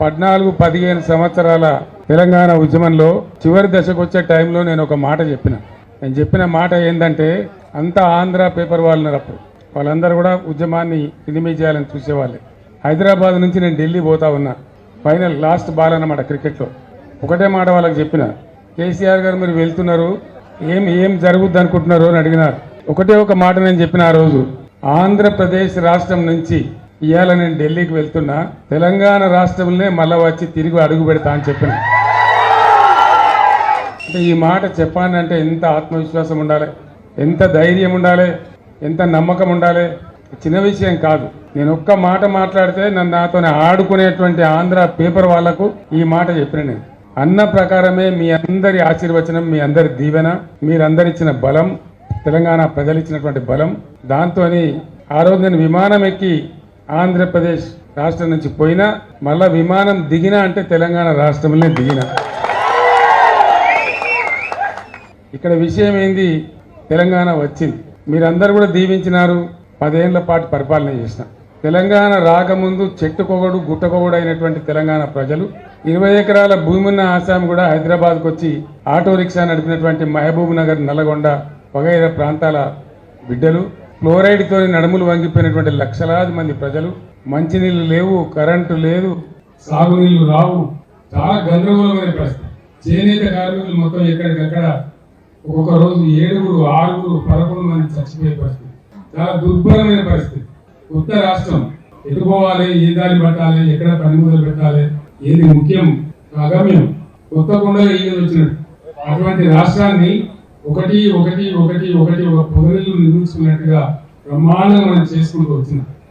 పద్నాలుగు పదిహేను సంవత్సరాల తెలంగాణ ఉద్యమంలో చివరి దశకు వచ్చే టైంలో నేను ఒక మాట చెప్పిన. నేను చెప్పిన మాట ఏంటంటే అంతా ఆంధ్ర పేపర్ వాళ్ళు ఉన్నారు అప్పుడు వాళ్ళందరూ కూడా ఉద్యమాన్ని ఇనిమి చేయాలని చూసేవాళ్ళే. హైదరాబాద్ నుంచి నేను ఢిల్లీ పోతా ఉన్నా. ఫైనల్ లాస్ట్ బాల్ అన్నమాట క్రికెట్లో. ఒకటే మాట వాళ్ళకి చెప్పిన. కేసీఆర్ గారు మీరు వెళ్తున్నారు. ఏం ఏం జరుగుద్ది అనుకుంటున్నారు అని అడిగినారు. ఒకటే ఒక మాట నేను చెప్పిన ఆ రోజు. ఆంధ్రప్రదేశ్ రాష్ట్రం నుంచి ఇవాళ నేను ఢిల్లీకి వెళ్తున్నా తెలంగాణ రాష్ట్రంలోనే మళ్ళీ వచ్చి తిరిగి అడుగు పెడతా అని చెప్పిన. అంటే ఈ మాట చెప్పానంటే ఎంత ఆత్మవిశ్వాసం ఉండాలి ఎంత ధైర్యం ఉండాలి ఎంత నమ్మకం ఉండాలి చిన్న విషయం కాదు. నేను ఒక్క మాట మాట్లాడితే నన్ను నాతో ఆడుకునేటువంటి ఆంధ్ర పేపర్ వాళ్ళకు ఈ మాట చెప్పిన నేను. అన్న ప్రకారమే మీ అందరి ఆశీర్వచనం మీ అందరి దీవెన మీరందరిచ్చిన బలం తెలంగాణ ప్రజలు ఇచ్చినటువంటి బలం. దాంతో ఆ రోజు నేను విమానం ఎక్కి ఆంధ్రప్రదేశ్ రాష్ట్రం నుంచి పోయినా మళ్ళా విమానం దిగినా అంటే తెలంగాణ రాష్ట్రంలోనే దిగినా. ఇక్కడ విషయం ఏంది? తెలంగాణ వచ్చింది. మీరందరూ కూడా దీవించినారు. పదేళ్ళ పాటు పరిపాలన చేసిన. తెలంగాణ రాకముందు చెట్టుకొగడు గుట్టకొగడు అయినటువంటి తెలంగాణ ప్రజలు ఇరవై ఎకరాల భూమి ఉన్న ఆసాం కూడా హైదరాబాద్కు వచ్చి ఆటో రిక్షా నడిపినటువంటి మహబూబ్ నగర్ నల్లగొండ వగైరా ప్రాంతాల బిడ్డలు ఫ్లోరైడ్తో నడుములు వంగిపోయినటువంటి లక్షలాది మంది ప్రజలు. మంచినీళ్ళు లేవు కరెంటు లేదు. సాగునీళ్ళు రావు. చాలా గందరగోళమైన పరిస్థితి చేనేత కార్మికులు మొత్తం ఎక్కడికక్కడ ఒక్కొక్క రోజు ఏడుగురు ఆరుగురు పదకొండు మంది చచ్చిపోయే పరిస్థితి. చాలా దుర్భరమైన పరిస్థితి. కొత్త రాష్ట్రం ఎటు ఏ దారి పట్టాలి ఎక్కడ పని మొదలు పెట్టాలి ఏది ముఖ్యం అగమ్యం కొత్త కొండలు ఈగలు వచ్చినట్టు. అటువంటి రాష్ట్రాన్ని ఒకటి ఒకటి ఒకటి ఒకటి ఒక పొదలు నిర్మించుకున్నట్టుగా బ్రహ్మాండంగా మనం చేసుకుంటూ వచ్చినాం.